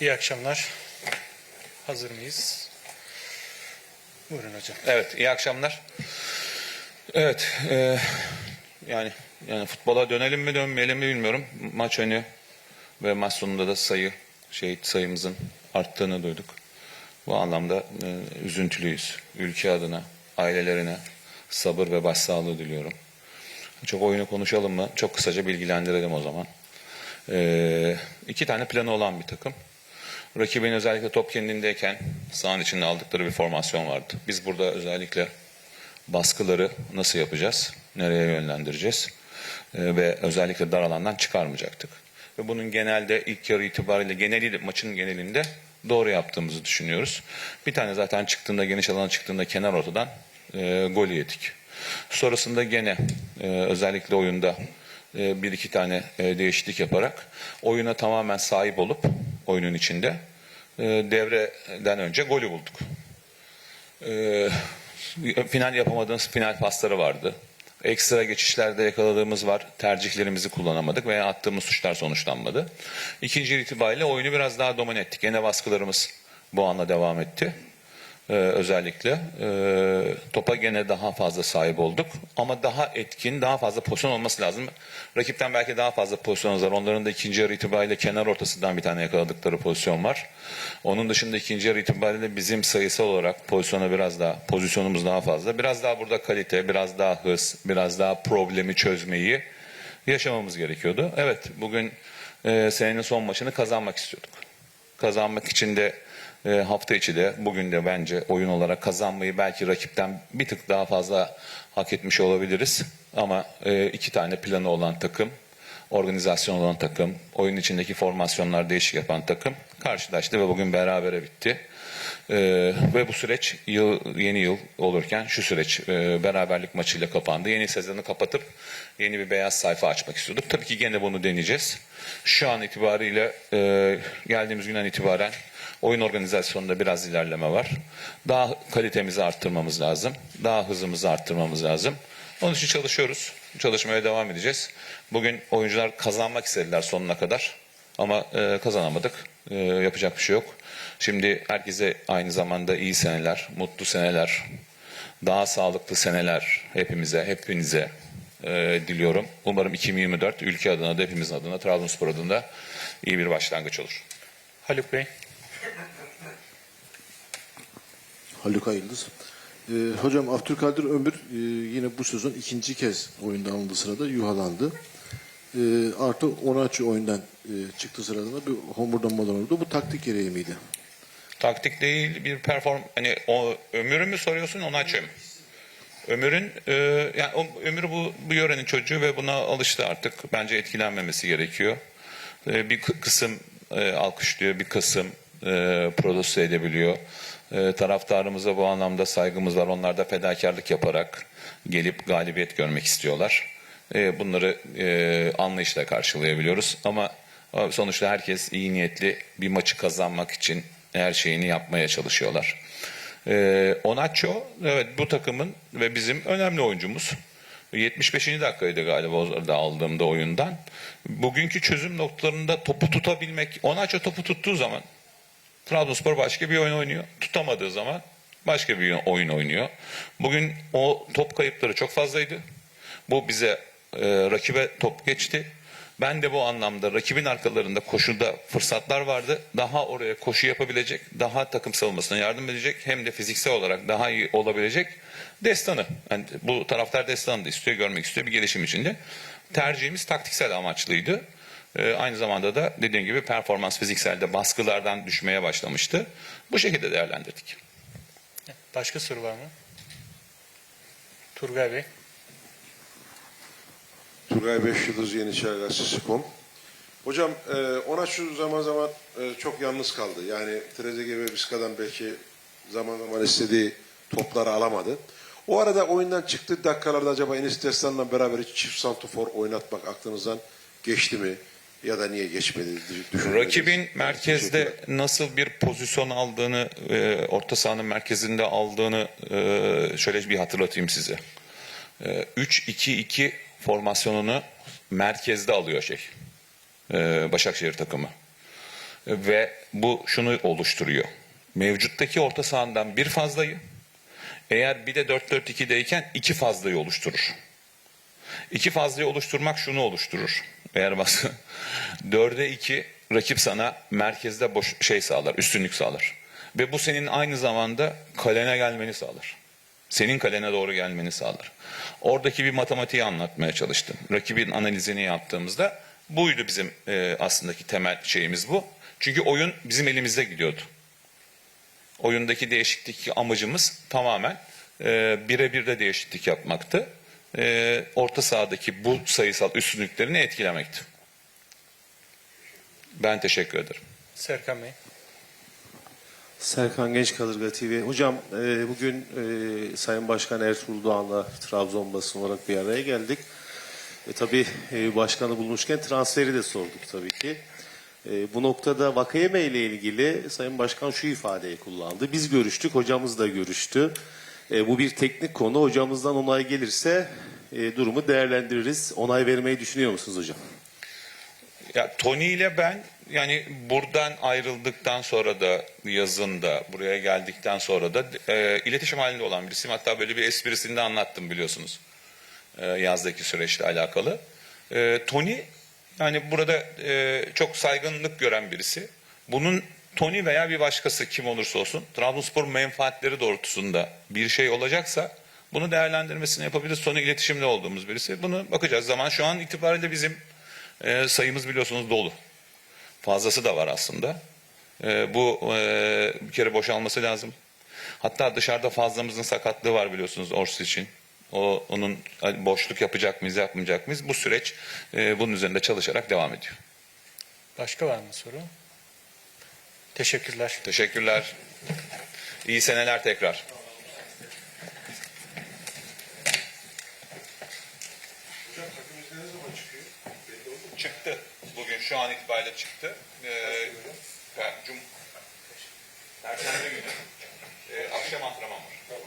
İyi akşamlar. Hazır mıyız? Buyurun hocam. Evet, iyi akşamlar. Evet, e, yani yani futbola dönelim mi dönmeyelim mi bilmiyorum. Maç önü ve maç sonunda da sayı şehit sayımızın arttığını duyduk. Bu anlamda e, üzüntülüyüz. Ülke adına, ailelerine sabır ve başsağlığı diliyorum. Çok oyunu konuşalım mı? Çok kısaca bilgilendirelim o zaman. E, iki tane planı olan bir takım. Rakibin özellikle top kendindeyken sahanın içinde aldıkları bir formasyon vardı. Biz burada özellikle baskıları nasıl yapacağız, nereye yönlendireceğiz Ee, ve özellikle dar alandan çıkarmayacaktık. Ve bunun genelde ilk yarı itibariyle geneli maçın genelinde doğru yaptığımızı düşünüyoruz. Bir tane zaten çıktığında geniş alana çıktığında kenar ortadan e, gol yedik. Sonrasında gene e, özellikle oyunda e, bir iki tane e, değişiklik yaparak oyuna tamamen sahip olup oyunun içinde e, devreden önce golü bulduk. E, final yapamadığımız final pasları vardı. Ekstra geçişlerde yakaladığımız var. Tercihlerimizi kullanamadık veya attığımız suçlar sonuçlanmadı. İkinci itibariyle oyunu biraz daha domine ettik. Yine baskılarımız bu anla devam etti. Ee, özellikle Ee, topa gene daha fazla sahip olduk ama daha etkin daha fazla pozisyon olması lazım. Rakipten belki daha fazla pozisyon var. Onların da ikinci yarı itibariyle kenar ortasından bir tane yakaladıkları pozisyon var. Onun dışında ikinci yarı itibariyle bizim sayısal olarak pozisyona biraz daha pozisyonumuz daha fazla. Biraz daha burada kalite, biraz daha hız, biraz daha problemi çözmeyi yaşamamız gerekiyordu. Evet bugün e, senenin son maçını kazanmak istiyorduk. Kazanmak için de e, hafta içi de bugün de bence oyun olarak kazanmayı belki rakipten bir tık daha fazla hak etmiş olabiliriz. Ama e, iki tane planı olan takım, organizasyon olan takım, oyun içindeki formasyonlar değişik yapan takım karşılaştı ve bugün berabere bitti. E, ve bu süreç yıl, yeni yıl olurken şu süreç e, beraberlik maçıyla kapandı. Yeni sezonu kapatıp yeni bir beyaz sayfa açmak istiyorduk. Tabii ki gene bunu deneyeceğiz. Şu an itibariyle e, geldiğimiz günden itibaren oyun organizasyonunda biraz ilerleme var. Daha kalitemizi arttırmamız lazım. Daha hızımızı arttırmamız lazım. Onun için çalışıyoruz. Çalışmaya devam edeceğiz. Bugün oyuncular kazanmak istediler sonuna kadar. Ama e, kazanamadık. E, yapacak bir şey yok. Şimdi herkese aynı zamanda iyi seneler, mutlu seneler, daha sağlıklı seneler hepimize, hepinize e, diliyorum. Umarım 2024 ülke adına da hepimizin adına, Trabzonspor adına iyi bir başlangıç olur. Haluk Bey. Haluk Ayıldız. Ee, hocam Abdülkadir Ömür e, yine bu sezon ikinci kez oyunda alındığı sırada yuhalandı. Ee, artı Onaçı oyundan e, çıktı sırada da bir homurdanmalar oldu. Bu taktik gereği miydi? Taktik değil bir perform hani o ömürü mü soruyorsun onu açayım. Ömür'ün e, yani o, Ömür bu bu yörenin çocuğu ve buna alıştı artık. Bence etkilenmemesi gerekiyor. E, bir kı- kısım e, alkışlıyor, bir kısım e, protesto edebiliyor. E, taraftarımıza bu anlamda saygımız var. Onlar da fedakarlık yaparak gelip galibiyet görmek istiyorlar. E, bunları e, anlayışla karşılayabiliyoruz. Ama e, sonuçta herkes iyi niyetli bir maçı kazanmak için her şeyini yapmaya çalışıyorlar. Ee, Onaço evet bu takımın ve bizim önemli oyuncumuz. 75. dakikaydı galiba orada aldığımda oyundan. Bugünkü çözüm noktalarında topu tutabilmek. Onaço topu tuttuğu zaman Trabzonspor başka bir oyun oynuyor. Tutamadığı zaman başka bir oyun oynuyor. Bugün o top kayıpları çok fazlaydı. Bu bize e, rakibe top geçti. Ben de bu anlamda rakibin arkalarında koşuda fırsatlar vardı. Daha oraya koşu yapabilecek, daha takım savunmasına yardım edecek hem de fiziksel olarak daha iyi olabilecek destanı. Yani bu taraftar destanı da istiyor, görmek istiyor bir gelişim içinde. Tercihimiz taktiksel amaçlıydı. Ee, aynı zamanda da dediğim gibi performans fizikselde baskılardan düşmeye başlamıştı. Bu şekilde değerlendirdik. Başka soru var mı? Turgay Bey. Turgay Beş Yıldız Yeniçeri Gazetesi.com Hocam e, ona şu zaman zaman e, çok yalnız kaldı. Yani Trezeguet ve Vizca'dan belki zaman zaman istediği topları alamadı. O arada oyundan çıktığı dakikalarda acaba Enis Destan'la beraber hiç çift santofor oynatmak aklınızdan geçti mi? Ya da niye geçmedi? Rakibin merkezde nasıl bir pozisyon aldığını, e, orta sahanın merkezinde aldığını e, şöyle bir hatırlatayım size. E, 3-2-2 formasyonunu merkezde alıyor şey. e, Başakşehir takımı. Ve bu şunu oluşturuyor. Mevcuttaki orta sahandan bir fazlayı eğer bir de 4-4-2'deyken iki fazlayı oluşturur. İki fazlayı oluşturmak şunu oluşturur. Eğer bas 4'e 2 rakip sana merkezde boş şey sağlar, üstünlük sağlar. Ve bu senin aynı zamanda kalene gelmeni sağlar. Senin kalene doğru gelmeni sağlar. Oradaki bir matematiği anlatmaya çalıştım. Rakibin analizini yaptığımızda buydu bizim e, aslındaki temel şeyimiz bu. Çünkü oyun bizim elimizde gidiyordu. Oyundaki değişiklik amacımız tamamen e, birebir de değişiklik yapmaktı. E, orta sahadaki bu sayısal üstünlüklerini etkilemekti. Ben teşekkür ederim. Serkan Bey. Serkan Genç Kadırga TV. Hocam e, bugün e, Sayın Başkan Ertuğrul Doğan'la Trabzon basın olarak bir araya geldik. E, tabii e, başkanı bulmuşken transferi de sorduk tabii ki. E, bu noktada Vakayeme ile ilgili Sayın Başkan şu ifadeyi kullandı. Biz görüştük, hocamız da görüştü. E, bu bir teknik konu. Hocamızdan onay gelirse e, durumu değerlendiririz. Onay vermeyi düşünüyor musunuz hocam? Ya Tony ile ben yani buradan ayrıldıktan sonra da yazın da buraya geldikten sonra da e, iletişim halinde olan birisiyim. Hatta böyle bir esprisini de anlattım biliyorsunuz. E, yazdaki süreçle alakalı. E, Tony yani burada e, çok saygınlık gören birisi. Bunun Tony veya bir başkası kim olursa olsun Trabzonspor menfaatleri doğrultusunda bir şey olacaksa bunu değerlendirmesini yapabiliriz. Tony iletişimde olduğumuz birisi. Bunu bakacağız. Zaman şu an itibariyle bizim e, sayımız biliyorsunuz dolu. Fazlası da var aslında. E, bu e, bir kere boşalması lazım. Hatta dışarıda fazlamızın sakatlığı var biliyorsunuz Ors için. O onun hani boşluk yapacak mıyız, yapmayacak mıyız? Bu süreç e, bunun üzerinde çalışarak devam ediyor. Başka var mı soru? Teşekkürler. Teşekkürler. İyi seneler tekrar. çıktı. Ee, e, yani Cum Perşembe günü e, akşam antrenman var. Tamam.